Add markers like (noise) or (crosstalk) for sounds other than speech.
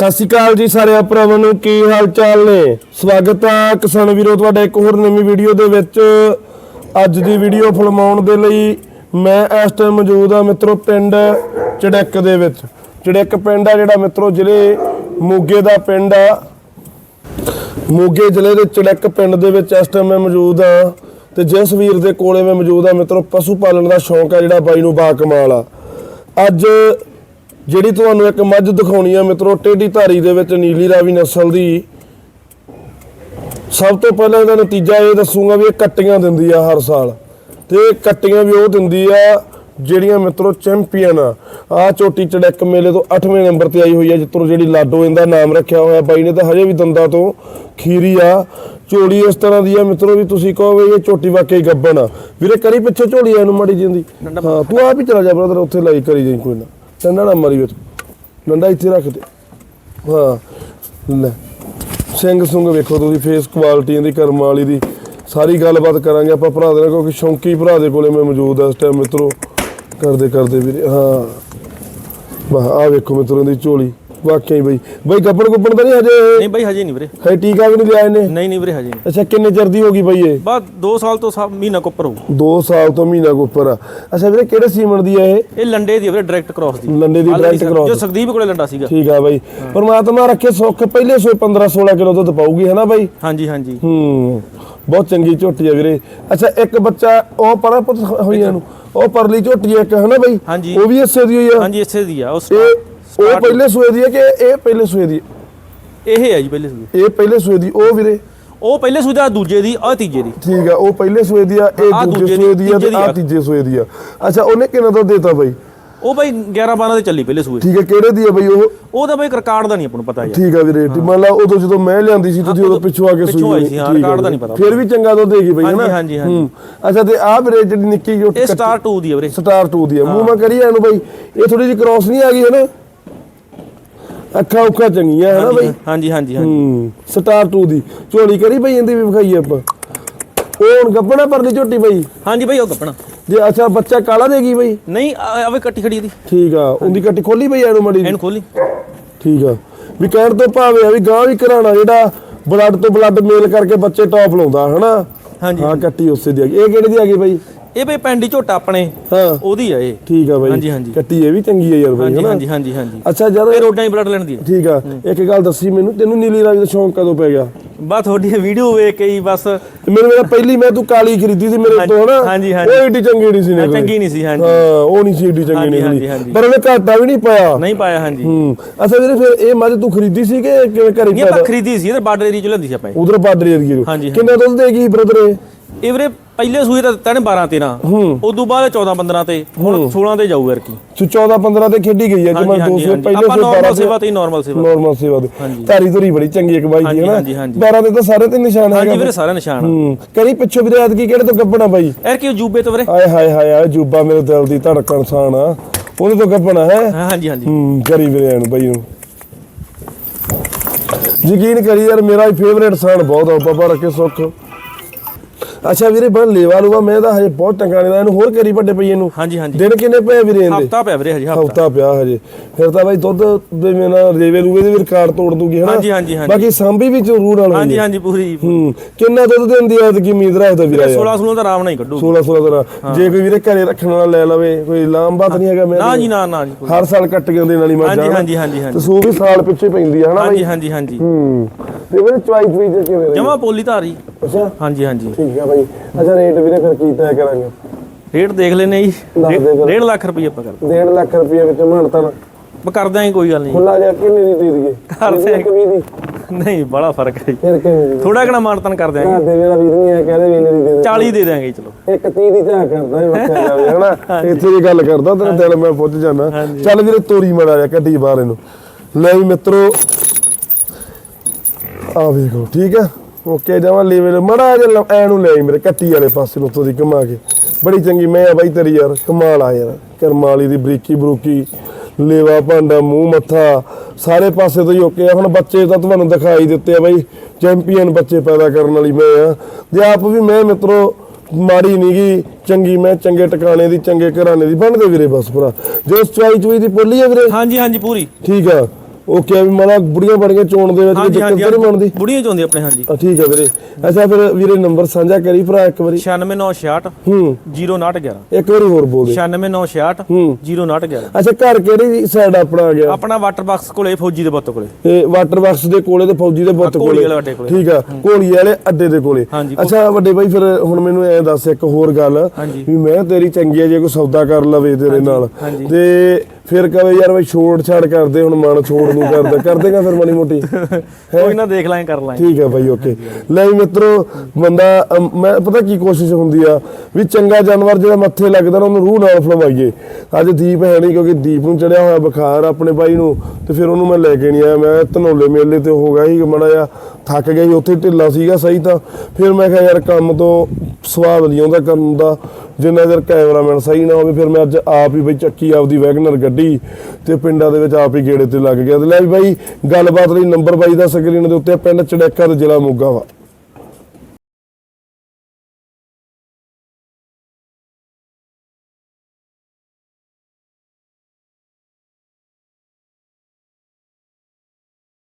ਸਤਿ ਸ਼੍ਰੀ ਅਕਾਲ ਜੀ ਸਾਰੇ ਭਰਾਵਾਂ ਨੂੰ, ਕੀ ਹਾਲ ਚਾਲ ਨੇ? ਸਵਾਗਤ ਆ ਕਿਸਾਨ ਵੀਰੋ, ਤੁਹਾਡਾ ਇੱਕ ਹੋਰ ਨਵੀਂ ਵੀਡੀਓ ਦੇ ਵਿੱਚ। ਅੱਜ ਦੀ ਵੀਡੀਓ ਫਿਲਮਾਉਣ ਦੇ ਲਈ ਮੈਂ ਇਸ ਟਾਈਮ ਮੌਜੂਦ ਆ ਮਿੱਤਰੋ, ਪਿੰਡ ਚੜੈਕ ਦੇ ਵਿੱਚ। ਚੜੈਕ ਪਿੰਡ ਆ ਜਿਹੜਾ ਮਿੱਤਰੋ, ਜ਼ਿਲ੍ਹੇ ਮੋਗੇ ਦਾ ਪਿੰਡ ਆ। ਮੋਗੇ ਜ਼ਿਲ੍ਹੇ ਦੇ ਚੜੈਕ ਪਿੰਡ ਦੇ ਵਿੱਚ ਇਸ ਟਾਈਮ ਮੈਂ ਮੌਜੂਦ ਆ ਤੇ ਜਿਸ ਵੀਰ ਦੇ ਕੋਲੇ ਮੈਂ ਮੌਜੂਦ ਆ ਮਿੱਤਰੋ, ਪਸ਼ੂ ਪਾਲਣ ਦਾ ਸ਼ੌਂਕ ਆ ਜਿਹੜਾ ਬਾਈ ਨੂੰ ਬਾ ਕਮਾਲ ਆ। ਅੱਜ ਜਿਹੜੀ ਤੁਹਾਨੂੰ ਇੱਕ ਮੱਝ ਦਿਖਾਉਣੀ ਆ ਮਿੱਤਰੋ ਟੇਢੀ ਧਾਰੀ ਦੇ ਵਿੱਚ ਨੀਲੀ ਰਾਵੀ ਨਸਲ ਦੀ। ਸਭ ਤੋਂ ਪਹਿਲਾਂ ਇਹਦਾ ਨਤੀਜਾ ਇਹ ਦੱਸੂਗਾ ਵੀ ਇਹ ਕੱਟੀਆਂ ਦਿੰਦੀ ਆ ਹਰ ਸਾਲ। ਤੇ ਇਹ ਕੱਟੀਆਂ ਵੀ ਉਹ ਦਿੰਦੀ ਆ ਜਿਹੜੀਆਂ ਮਿੱਤਰੋ ਚੈਂਪੀਅਨ ਆ। ਆ ਚੋਟੀ ਚੜੈਕ ਮੇਲੇ ਤੋਂ 8ਵੇਂ ਨੰਬਰ ਤੇ ਆਈ ਹੋਈ ਆ ਜਿੱਤਰੋ ਜਿਹੜੀ ਲਾਡੋ ਇਹਦਾ ਨਾਮ ਰੱਖਿਆ ਹੋਇਆ ਬਾਈ ਨੇ ਤਾਂ ਹਜੇ ਵੀ ਦੰਦਾਂ ਤੋਂ ਖੀਰੀ ਆ। ਝੋਲੀ ਇਸ ਤਰ੍ਹਾਂ ਦੀ ਆ ਮਿੱਤਰੋ ਵੀ ਤੁਸੀਂ ਕਹੋਗੇ ਇਹ ਝੋਟੀ ਵਾਕਈ ਗੱਬਣ ਆ। ਵੀਰੇ ਕਰੀ ਪਿੱਛੇ ਝੋਲੀ ਆ ਇਹਨੂੰ ਮਾੜੀ ਜਿੰਦੀ ਹਾਂ ਤੂੰ ਆਪ ਹੀ ਚਲਾ ਜਾ ਬ੍ਰਦਰ ਉੱਥੇ ਲਾਈ ਕਰੀ ਜਾਈ ਕੋਈ ਨਾ। ਡੰਡਾ ਨਾ ਮਾਰੀ ਵਿੱਚ। ਡੰਡਾ ਇੱਥੇ ਰੱਖ ਦੇ। ਹਾਂ, ਲੈ। ਸਿੰਘ ਸੁੰਗ ਵੇਖੋ ਤੁਸੀਂ ਫੇਸ ਕੁਆਲਿਟੀ ਇਹਦੀ, ਕਰਮ ਵਾਲੀ ਦੀ। ਸਾਰੀ ਗੱਲਬਾਤ ਕਰਾਂਗੇ ਆਪਾਂ ਭਰਾ ਦੇ ਨਾਲ, ਕਿਉਂਕਿ ਸ਼ੌਂਕੀ ਭਰਾ ਦੇ ਕੋਲੇ ਮੈਂ ਮੌਜੂਦ ਆ ਇਸ ਟਾਈਮ ਮਿੱਤਰੋ। ਕਰਦੇ ਕਰਦੇ ਵੀਰੇ, ਹਾਂ। ਵਾਹ ਆ ਵੇਖੋ ਮਿੱਤਰੋ ਦੀ ਝੋਲੀ। ਵਾਕਈ ਬਈ। ਬਈ ਗੱਬੜ ਗੁੱਬੜ ਤਾਂ ਨਹੀਂ ਹਜੇ ਨਹੀਂ ਬਾਈ ਹਜੇ ਨਹੀਂ ਵੀਰੇ। ਹੈ ਟੀਕਾ ਵੀ ਨਹੀਂ ਲਿਆ ਇਹਨੇ? ਨਹੀਂ ਨਹੀਂ ਵੀਰੇ ਹਜੇ ਨਹੀਂ। ਅੱਛਾ ਕਿੰਨੇ ਚਿਰ ਦੀ ਹੋ ਗਈ ਬਈ ਇਹ? ਬਾਅਦ 2 ਸਾਲ ਤੋਂ ਸਾ ਮਹੀਨਾ ਕੁ ਉੱਪਰ ਹੋਊ। 2 ਸਾਲ ਤੋਂ ਮਹੀਨਾ ਕੋ ਉੱਪਰ ਆ। ਅੱਛਾ ਵੀਰੇ ਕਿਹੜੇ ਸੀਮਨ ਦੀ ਆ ਇਹ? ਇਹ ਲੰਡੇ ਦੀ ਆ ਵੀਰੇ ਡਾਇਰੈਕਟ ਕ੍ਰਾਸ ਦੀ। ਲੰਡੇ ਦੀ ਡਾਇਰੈਕਟ ਜੋ ਕਰਾਉ ਸੁਖਦੀਪ ਕੋਲੇ ਲੰਡਾ ਸੀਗਾ। ਠੀਕ ਆ ਬਾਈ। ਪਰਮਾਤਮਾ ਰੱਖੇ ਸੁੱਖ ਪਹਿਲੇ ਸੋਏ 15 16 ਕਿਲੋ ਦੁੱਧ ਪਾਊਗੀ ਹੈ ਨਾ ਬਾਈ? ਹਾਂਜੀ ਹਾਂਜੀ। ਹੂੰ ਬਹੁਤ ਚੰਗੀ ਝੋਟੀ ਆ ਵੀਰੇ। ਅੱਛਾ ਇੱਕ ਬੱਚਾ ਉਹ ਪਰਾ ਪੁੱਤ ਹੋਈਆਂ ਨੂੰ। ਉਹ ਪਰਲੀ ਝੋਟੀ ਇੱਕ ਹੈ ਨਾ ਬਾਈ। ਉਹ ਵੀ ਇਸੇ ਦੀ ਹੋਈ ਆ? ਹਾਂਜੀ ਇਸੇ ਦੀ ਆ। start- ਉਹ ਪਹਿਲੇ ਸੂਏ ਦੀ ਹੈ ਕਿ ਇਹ ਪਹਿਲੇ ਸੂਏ ਦੀ ਹੈ? ਇਹ ਹੈ ਜੀ ਪਹਿਲੇ ਸੂਏ। ਇਹ ਪਹਿਲੇ ਸੂਏ ਦੀ ਉਹ ਵੀਰੇ? ਉਹ ਪਹਿਲੇ ਸੂਏ ਦਾ ਦੂਜੇ ਦੀ ਆ ਤੀਜੇ ਦੀ। ਠੀਕ ਆ ਉਹ ਪਹਿਲੇ ਸੂਏ ਦੀ ਆ ਇਹ ਆਹ ਦੂਜੇ ਦੂਜੇ ਦੀ, ਸੂਏ ਦੀ ਆ ਤੇ ਤੀਜੇ ਦੀ ਆ। ਆ। ਤੀਜੇ ਸੂਏ ਦੀ ਆ। ਅੱਛਾ ਉਹਨੇ ਕਿੰਨਾ ਦੁੱਧ ਦੇਤਾ ਬਾਈ? ਉਹ ਬਾਈ 11 12 ਦੇ ਚੱਲੀ ਪਹਿਲੇ ਸੂਏ। ਠੀਕ ਹੈ ਕਿਹੜੇ ਦੀ ਆ ਬਾਈ ਉਹ? ਉਹ ਤਾਂ ਬਾਈ ਰਿਕਾਰਡ ਦਾ ਨਹੀਂ ਆਪਾਂ ਨੂੰ ਪਤਾ ਯਾਰ। ਠੀਕ ਆ ਵੀਰੇ ਮੰਨ ਲਾ ਉਦੋਂ ਜਦੋਂ ਮੈਂ ਲਿਆਂਦੀ ਸੀ ਤੁਸੀਂ ਉਦੋਂ ਉਦੋਂ ਪਿੱਛੋਂ ਆ ਕੇ ਪਿੱਛੋਂ ਆਈ ਸੀ, ਹਾਂ, ਠੀਕ ਆ ਰਿਕਾਰਡ ਦਾ। ਨਹੀਂ ਪਤਾ। ਫਿਰ ਵੀ ਚੰਗਾ ਦੁੱਧ ਦੇਗੀ ਬਈ ਹਾਂਜੀ, ਹਾਂਜੀ, ਹਾਂਜੀ। ਹੂੰ। ਅੱਛਾ ਤੇ ਆ ਵੀਰੇ ਜਿਹੜੀ ਨਿੱਕੀ ਜਿਹੀ ਇਹ ਸਟਾਰ 2 ਦੀ ਆ ਵੀਰੇ। ਸਟਾਰ 2 ਦੀ ਆ। ਮੂੰਹ ਮਾ ਕਰੀ ਇਹਨੂੰ ਬਈ। ਇਹ ਥੋੜੀ ਜਿਹੀ ਕ੍ਰਾਸ ਨਹੀਂ ਆ ਗਈ ਹੈ ਨਾ ਅੱਖਾਂ ਉੱਖਾਂ ਚੰਗੀਆਂ ਹੈ ਨਾ ਬਈ? ਹਾਂਜੀ ਹਾਂਜੀ ਹਾਂਜੀ। ਹੂੰ ਸਟਾਰ 2 ਦੀ। ਝੋਲੀ ਕਰੀ ਬਈ ਇਹਦੀ ਵੀ ਵਿਖਾਈ ਆਪਾਂ? ਉਹ ਹੁਣ ਗੱਪਣਾ ਪਰਲੀ ਝੋਟੀ ਬਈ। ਹਾਂਜੀ ਬਾਈ ਉਹ ਕੱਪਣਾ ਜੇ ਅੱਛਾ ਬੱਚਾ ਕਾਲਾ ਦੇਗੀ ਬਈ? ਨਹੀਂ ਆਵੇ ਕੱਟੀ ਖੜੀ ਇਹਦੀ। ਠੀਕ ਆ ਉਹਦੀ ਕੱਟੀ ਖੋਲੀ ਬਈ ਇਹਨੂੰ ਮੜੀ ਇਹਨੂੰ ਖੋਲੀ। ਠੀਕ ਆ। ਵੀ ਕਹਿਣ ਤੋਂ ਭਾਵੇਂ ਆ ਵੀ ਗਾਂ ਵੀ ਕਰਾਣਾ ਜਿਹੜਾ ਬਲੱਡ ਤੋਂ ਬਲੱਡ ਮੇਲ ਕਰਕੇ ਬੱਚੇ ਟੌਪ ਲਾਉਂਦਾ ਹਨਾ? ਹਾਂਜੀ ਹਾਂ ਕੱਟੀ ਉਸੇ ਦੀ ਆ ਗਈ। ਇਹ ਕਿਹੜੀ ਦੀ ਆ ਗਈ ਬਈ? ਇਹ ਬਈ ਪੈਂਡੀ ਝੋਟਾ ਆਪਣੇ ਹਾਂ। ਉਹਦੀ ਆ ਇਹ। ਠੀਕ ਆ ਬਈ। ਹਾਂਜੀ, ਹਾਂਜੀ। ਕੱਟੀ ਇਹ ਵੀ ਚੰਗੀ ਆ ਯਾਰ ਬਈ ਹਾਂਜੀ ਹਾਂਜੀ ਹਾਂਜੀ ਹਾਂਜੀ। ਅੱਛਾ ਜਦ ਇਹ ਰੋਡਾਂ ਹੀ ਬਲੱਡ ਲੈਣ ਦੀ। ਠੀਕ ਆ। ਇੱਕ ਗੱਲ ਦੱਸੀ ਮੈਨੂੰ ਤੈਨੂੰ ਨੀਲੀ ਰਾਵੀ ਦਾ ਸ਼ੌਂਕ ਕਦੋਂ ਪੈ ਗਿਆ? ਬਸ ਤੁਹਾਡੀ ਵੀਡੀਓ ਵੇਖ ਕੇ ਹੀ ਬਸ ਮੈਨੂੰ ਮੇਰਾ ਪਹਿਲੀ ਮੈਂ ਤੂੰ ਕਾਲੀ ਖਰੀਦੀ ਸੀ ਮੇਰੇ ਤੋਂ ਹਨਾ? ਹਾਂਜੀ, ਹਾਂਜੀ। ਉਹ ਏਡੀ ਚੰਗੀ ਨਹੀਂ ਸੀ ਨਿਕਲੀ। ਚੰਗੀ ਨਹੀਂ ਸੀ ਹਾਂਜੀ। ਹਾਂ ਉਹ ਨਹੀਂ ਸੀ ਏਡੀ ਚੰਗੀ ਹਾਂਜੀ, ਹਾਂਜੀ। ਪਰ ਉਹਨੇ ਘਾਟਾ ਵੀ ਨਹੀਂ ਪਾਇਆ। ਨਹੀਂ ਪਾਇਆ ਹਾਂਜੀ। ਹੂੰ। ਅੱਛਾ ਵੀਰੇ ਫਿਰ ਇਹ ਮੱਝ ਤੂੰ ਖਰੀਦੀ ਸੀ ਕਿ ਕਿਵੇਂ ਘਰੇ ਇਹ ਆਪਾਂ ਖਰੀਦੀ ਸੀ ਇਹਦੇ ਬਾਰਡਰ ਏਰੀਆ ਚ ਲੈਂਦੀ ਸੀ ਆਪਾਂ ਇਹ। ਉਧਰ ਬਾਰਡਰ ਨੂੰ ਹਾਂਜੀ, ਕਿੰਨਾ ਦੁੱਧ ਦੇਗੀ ਬ੍ਰਦਰ ਇਹ? ਇਹ ਵੀਰੇ ਪਹਿਲੇ ਸੂਏ ਤਾਂ ਦਿੱਤਾ ਨੇ 12 13 ਹੂੰ। ਉਦੋਂ ਬਾਅਦ 14 15 ਤੇ ਹੁਣ 16 ਤੇ ਜਾਊ ਯਾਰ ਕੀ। ਤੂੰ 14 15 ਤੇ ਖੇਡੀ ਗਈ ਹੈ ਜਮਾ ਹਾਂਜੀ, 200 ਹਾਂਜੀ। ਪਹਿਲੇ ਸੇ normal 12 ਸੇਵਾ ਤੇ normal ਸੇਵਾ। ਨਾਰਮਲ ਸੇਵਾ ਦੇ ਹਾਂਜੀ। ਧਾਰੀ ਧੁਰੀ ਬੜੀ ਚੰਗੀ ਇੱਕ ਬਾਈ ਦੀ ਹਾਂਜੀ, ਹੈ ਹਾਂਜੀ, ਨਾ? ਹਾਂਜੀ। 12 ਦੇ ਤਾਂ ਸਾਰੇ ਤੇ ਨਿਸ਼ਾਨ ਹਾਂਜੀ ਹੈਗਾ। ਵੀਰੇ ਸਾਰਾ ਨਿਸ਼ਾਨ। ਕਰੀ ਪਿੱਛੋਂ ਵੀਰੇ ਐਤਕੀ ਕਿਹੜੇ ਤੋਂ ਗੱਬਣਾ ਬਾਈ? ਯਾਰ ਕੀ ਜੂਬੇ ਤੋਂ ਵੀਰੇ। ਆਏ ਹਾਏ ਹਾਏ ਆ ਜੂਬਾ ਮੇਰੇ ਦਿਲ ਦੀ ਧੜਕਣ ਸਾਨ ਆ। ਉਹਦੇ ਤੋਂ ਗੱਬਣਾ ਹੈ? ਹਾਂ, ਹਾਂਜੀ ਹਾਂਜੀ। ਹੂੰ ਕਰੀ ਵੀਰੇ ਇਹਨੂੰ ਬਾਈ ਨੂੰ। ਯਕੀਨ ਕਰੀ ਯਾਰ ਮੇਰਾ ਹੀ ਫੇਵਰੇਟ ਸਾਨ ਬਹੁਤ ਆ ਬਾਬਾ ਰੱਖੇ ਸੁੱਖ। ਅੱਛਾ ਵੀਰੇ ਬਣ ਲੇਵਾ ਲੂਆ ਮੈਂ ਤਾਂ ਹਜੇ ਬਹੁਤ ਟੰਗਾ ਨਹੀਂ ਇਹਨੂੰ ਹੋਰ ਕਰੀ ਵੱਡੇ ਪਈ ਇਹਨੂੰ। ਹਾਂਜੀ ਹਾਂਜੀ। ਦਿਨ ਕਿੰਨੇ ਪਏ ਵੀਰੇ ਇਹਦੇ? ਹਫਤਾ ਪਿਆ ਵੀਰੇ ਹਜੇ ਹਫਤਾ। ਪਿਆ ਹਜੇ। ਫਿਰ ਤਾਂ ਬਾਈ ਦੁੱਧ ਦੇ ਮੇਨਾ ਰੇਵੇ ਰੂਵੇ ਦੇ ਵੀ ਰਿਕਾਰਡ ਤੋੜ ਦੂਗੀ ਹਨਾ? ਹਾਂਜੀ, ਹਾਂਜੀ। ਬਾਕੀ ਸਾਂਭੀ ਵੀ ਜ਼ਰੂਰ ਨਾਲ ਹਾਂਜੀ ਹੈ। ਹਾਂਜੀ ਪੂਰੀ ਹੂੰ ਕਿੰਨਾ ਦੁੱਧ ਦਿੰਦੀ ਤੇ ਕੀ ਉਮੀਦ ਰੱਖਦਾ ਵੀਰਾ ਯਾਰ। 16 16 ਦਾ ਆਰਾਮ ਨਾਲ ਹੀ ਕੱਢੂ 16 16 ਤਰ੍ਹਾਂ ਜੇ ਕੋਈ ਵੀਰੇ ਘਰੇ ਰੱਖਣ ਵਾਲਾ ਲੈ ਲਵੇ ਕੋਈ ਲਾਂਬਾ ਤਾਂ ਨਹੀਂ ਹੈਗਾ ਮੈਂ ਨਾ ਜੀ ਨਾ ਨਾ ਜੀ। ਹਰ ਸਾਲ ਕੱਟ ਕੇ ਦੇਣ ਵਾਲੀ ਮੱਝ ਹਾਂਜੀ ਆ ਨਾ। ਹਾਂਜੀ ਹਾਂਜੀ ਹਾਂਜੀ। ਤੇ ਸੂ ਵੀ ਸਾਲ ਪਿੱਛੇ ਪੈਂਦੀ ਹੈ ਹਨਾ ਹਾਂਜੀ ਬਾਈ? ਹਾਂਜੀ ਹਾਂਜੀ। ਹੂੰ। ਤੇ ਵੀਰੇ ਚੁਆਈ ਚੁਈ ਕਿਵੇਂ? ਜਮਾ ਪੋਲੀ ਧਾਰੀ। ਅੱਛਾ। ਹਾਂਜੀ ਹਾਂਜੀ। ਠੀਕ ਹੈ ਬਾਈ। ਅੱਛਾ ਰੇਟ ਵੀਰੇ ਫਿਰ ਕੀ ਤੈਅ ਕਰਾਂਗੇ? ਰੇਟ ਦੇਖ ਲੈਨੇ ਜੀ। ਦੱਸ ਦੇ ਫਿਰ। 1.5 ਲੱਖ ਰੁਪਏ ਆਪਾਂ ਕਰਦੇ 1.5 ਲੱਖ ਰੁਪਏ ਵਿੱਚ ਮਹਣਤਾ ਆਪਾਂ ਕਰ ਦਿਆਂਗੇ ਕੋਈ ਗੱਲ ਨਹੀਂ। ਖੁੱਲਾ ਜਿਹਾ ਕਿੰਨੇ ਦੀ ਦੇ ਦਈਏ? ਕਰ ਵੀਹ ਦਿਆਂਗੇ। ਕਿ ਵੀਹ ਦੀ। ਨਹੀਂ ਬੜਾ ਫ਼ਰਕ ਹੈ ਜੀ। ਫਿਰ ਦੀ ਥੋੜਾ ਘਣਾ ਮਾਨਤਨ ਕਰ ਦਿਆਂਗੇ। ਘਰ ਦੇ ਮੇਰਾ ਵੀਰ ਨਹੀਂ ਹੈ ਕਹਿੰਦੇ ਵੀ ਇਹਨੇ ਦੀ ਦੇ ਦੇ। 40 ਦੇ ਦਿਆਂਗੇ ਜੀ, ਚਲੋ। ਇੱਕ 30 ਦੀ ਚਾਹ ਕਰਦਾ ਇਹ ਬੱਚਾ ਜਾਵੇ ਹਨਾ? ਇੱਥੇ ਦੀ ਗੱਲ ਕਰਦਾ ਤੇਰੇ ਦਿਲ ਮੈਂ ਪੁੱਜ ਜਾਣਾ ਚੱਲ ਵੀਰੇ ਤੋਰੀ ਮੜਾ ਜਾ ਕੱਢੀ ਬਾਹਰ ਇਹਨੂੰ। ਲੈ ਵੀ ਮਿੱਤਰੋ ਆ ਵੇਖੋ ਠੀਕ ਆ ਓਕੇ ਜਮਾ ਲੈਵਲ ਮੜਾ ਜਿਹਾ ਐ ਨੂੰ ਲੈ ਆਈ ਮੇਰੇ ਕੱਟੀ ਵਾਲੇ ਪਾਸੇ ਨੂੰ ਉੱਤੋਂ ਦੀ ਘੁਮਾ ਕੇ। ਬੜੀ ਚੰਗੀ ਮੈਂ ਆ ਬਾਈ ਤੇਰੀ ਯਾਰ ਕਮਾਲ ਆ ਯਾਰ। ਕਰਮਾਲੀ ਦੀ ਬਰੀਕੀ ਬਰੂਕੀ ਲੇਵਾ ਭਾਂਡਾ ਮੂੰਹ ਮੱਥਾ ਸਾਰੇ ਪਾਸੇ ਤੋਂ ਹੀ ਓਕੇ ਆ। ਹੁਣ ਬੱਚੇ ਤਾਂ ਤੁਹਾਨੂੰ ਦਿਖਾਈ ਦਿੱਤੇ ਆ ਬਾਈ ਚੈਂਪੀਅਨ ਬੱਚੇ ਪੈਦਾ ਕਰਨ ਵਾਲੀ ਮੈਂ ਆ। ਜੇ ਆਪ ਵੀ ਮੈਂ ਮਿੱਤਰੋ ਮਾੜੀ ਨੀਗੀ ਚੰਗੀ ਮੈਂ ਚੰਗੇ ਟਿਕਾਣੇ ਦੀ ਚੰਗੇ ਘਰਾਣੇ ਦੀ ਬਣਦੇ ਵੀਰੇ ਬਸ ਭਰਾ। ਜੋ ਚੁਆਈ ਚੁਈ ਦੀ ਪੋਲੀ ਆ ਵੀਰੇ? ਹਾਂਜੀ ਹਾਂਜੀ ਪੂਰੀ। ਠੀਕ ਆ। ਓਕੇ ਆ ਵੀ ਮਾੜਾ ਬੁੜੀਆਂ ਬੜੀਆਂ ਚੋਣ ਦੇ ਵਿੱਚ ਕੋਈ ਹਾਂਜੀ ਦਿੱਕਤ ਹਾਂਜੀ ਤਾਂ ਨਹੀਂ ਬਣਦੀ। ਬੁੜੀਆਂ ਚ ਹੁੰਦੀ ਆਪਣੇ ਹਾਂਜੀ। ਆ ਠੀਕ ਹੈ ਵੀਰੇ। ਅੱਛਾ ਫਿਰ ਵੀਰੇ ਨੰਬਰ ਸਾਂਝਾ ਕਰੀ ਭਰਾ ਇੱਕ ਵਾਰੀ। 96966 ਹੂੰ। 0911 ਇੱਕ ਵਾਰੀ ਹੋਰ ਬੋਲ ਦੇ। 96966 ਹੂੰ। 0911 ਅੱਛਾ ਘਰ ਕਿਹੜੀ ਸਾਈਡ ਆਪਣਾ ਆ ਗਿਆ? ਆਪਣਾ ਵਾਟਰ ਬਾਕਸ ਕੋਲੇ ਫੌਜੀ ਦੇ ਬੁੱਤ ਕੋਲੇ। ਇਹ ਵਾਟਰ ਬਾਕਸ ਦੇ ਕੋਲੇ ਤੇ ਫੌਜੀ ਦੇ ਬੁੱਤ ਕੋਲੇ। ਵਾਲੇ ਅੱਡੇ ਕੋਲੇ। ਠੀਕ ਆ ਕੋਲੀ ਵਾਲੇ ਅੱਡੇ ਦੇ ਕੋਲੇ। ਹਾਂਜੀ, ਅੱਛਾ ਵੱਡੇ ਬਾਈ ਫਿਰ ਹੁਣ ਮੈਨੂੰ ਐ ਦੱਸ ਇੱਕ ਹੋਰ ਗੱਲ ਹਾਂਜੀ। ਵੀ ਮੈਂ ਤੇਰੀ ਚੰਗੀ ਆ ਜੇ ਕੋਈ ਸੌਦਾ ਕਰ ਲਵੇ ਤੇਰੇ ਨਾਲ। ਹਾਂਜੀ। ਤੇ ਫਿਰ ਕਵੇ ਯਾਰ ਬਈ ਛੋੜ ਛਾੜ ਕਰਦੇ ਹੁਣ ਮਨ ਛੋੜ ਨੂੰ ਕਰਦਾ। ਕਰ ਦੇਗਾ ਫਿਰ ਮਾੜੀ ਮੋਟੀ? (laughs) ਕੋਈ ਨਾ ਦੇਖ ਲਾਂਗੇ ਕਰ ਲਾਂਗੇ। ਠੀਕ ਹੈ ਬਾਈ ਓਕੇ ਲੈ ਮਿੱਤਰੋ ਬੰਦਾ ਮੈਂ ਪਤਾ ਕੀ ਕੋਸ਼ਿਸ਼ ਹੁੰਦੀ ਆ ਵੀ ਚੰਗਾ ਜਾਨਵਰ ਜਿਹੜਾ ਮੱਥੇ ਲੱਗਦਾ ਨਾ ਉਹਨੂੰ ਰੂਹ ਨਾਲ ਫਲਵਾਈਏ ਅੱਜ ਦੀਪ ਹੈ ਨਹੀਂ ਕਿਉਂਕਿ ਦੀਪ ਨੂੰ ਚੜਿਆ ਹੋਇਆ ਬੁਖਾਰ ਆਪਣੇ ਬਾਈ ਨੂੰ ਤੇ ਫਿਰ ਉਹਨੂੰ ਮੈਂ ਲੈ ਕੇ ਨਹੀਂ ਆਇਆ। ਮੈਂ ਧਨੌਲੇ ਮੇਲੇ ਤੇ ਹੋ ਗਿਆ ਸੀ ਮੜਾ ਜਾ ਥੱਕ ਗਿਆ ਸੀ ਉੱਥੇ ਢਿੱਲਾ ਸੀਗਾ ਸਹੀ ਤਾਂ। ਫਿਰ ਮੈਂ ਕਿਹਾ ਯਾਰ ਕੰਮ ਤੋਂ ਸਵਾਦ ਨਹੀਂ ਆਉਂਦਾ ਕਰਨ ਦਾ। ਜਿੰਨਾ ਚਿਰ ਕੈਮਰਾਮੈਨ ਸਹੀ ਨਾ ਹੋਵੇ, ਫਿਰ ਮੈਂ ਅੱਜ ਆਪ ਹੀ ਬਈ ਚੱਕੀ ਆਪਦੀ ਵੈਗਨਰ ਗੱਡੀ ਤੇ ਪਿੰਡਾਂ ਦੇ ਵਿੱਚ ਆਪ ਹੀ ਗੇੜੇ ਤੇ ਲੱਗ ਗਿਆ। ਤੇ ਲੈ ਵੀ ਬਾਈ, ਗੱਲਬਾਤ ਲਈ ਨੰਬਰ ਬਾਈ ਦਾ ਸਕਰੀਨ ਦੇ ਉੱਤੇ ਪਿੰਡ ਚੜੈਕਾ ਤੇ ਜ਼ਿਲ੍ਹਾ ਮੋਗਾ ਵਾ।